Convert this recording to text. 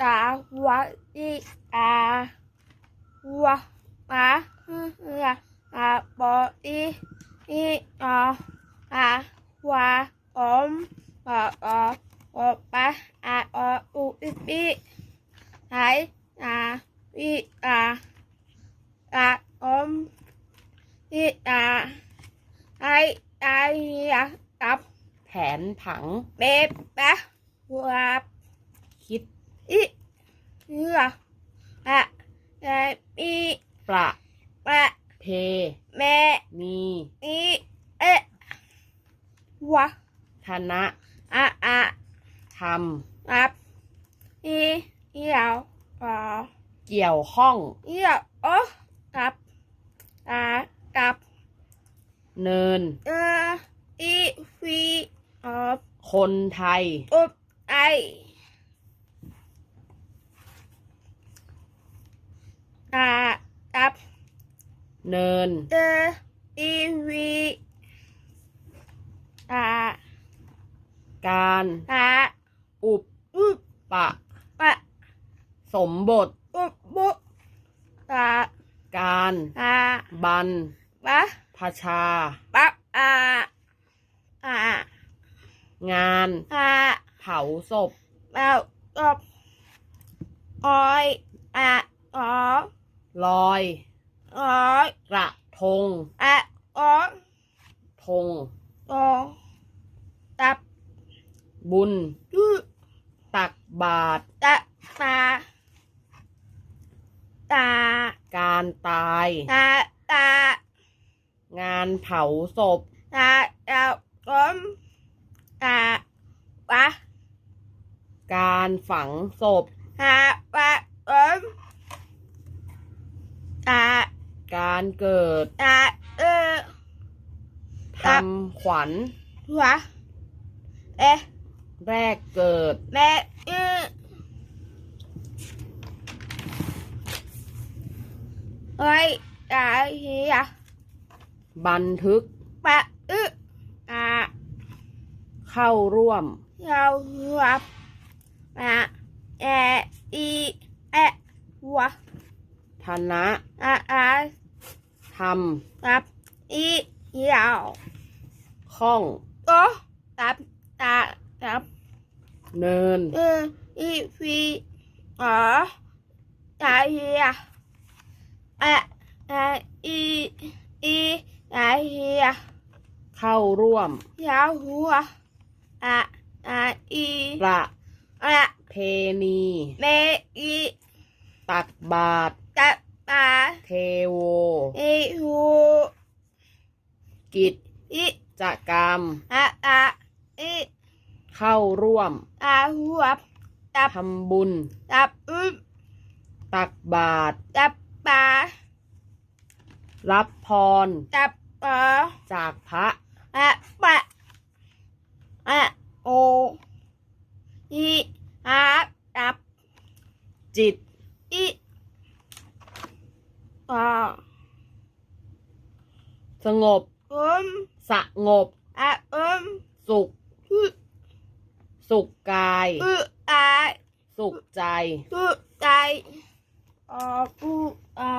สวัสดีอาวะมาเฮืออาบอดีอีอออาวาอมปออออปะอาออุอิปิไออาอีอาอาอมอีอาไอไออากับแผนผังเบบปะวับคิด อีเหืออะไอปีประปะเพแม่มีอีเอะวะธนะอะอะทอับอีเหี่ยวอ๋อำเกี่ยวข้องเหี่ยวโอกับอากับเนินเอออีฟีออบคนไทยอุบไอ อากับเนินเอออีวีอาการอาอุปอุบปะปะสมบทอุบบุตาการอาบันปะพชาปับอาอางานอาเผาศพเอาตบออยอาออ ลอยออยกระทงอาออธงตองตับบุญยูตักบาตรตะตา ตา การตาย ตา ตา งานเผาศพ ตาเราล้มตาปะการฝังศพ ตาปะล้มตา การเกิดตาเออทำขวัญหัวเอ๊ะแรกเกิดแม่เออเฮ้ยตาเฮียบันทึกปะอึอ่าเข้าร่วมเราหัวมาแออีแอหัวธนะ อาอาทตับ อียาวำข้องโตตับ ตา ตับ เนิน เอออีฟีอ๋อตาเฮียอะอะอีอีตาเฮียเข้าร่วมยาวหัวอะอะอีประอะเพณีเมอีตักบาตรตับตา เทโวอีหูกิจอีจกรรม อะอะอีเข้าร่วมอาหัวตับทำบุญ ตับอึมตักบาตรตับปารับพร ตับปอจากพระ อะปะอะโออีอาตับจิต อีปอสงบอึมสงบอะอึมสุขอึสุขกายอึอาสุขใจอึใจออปูอา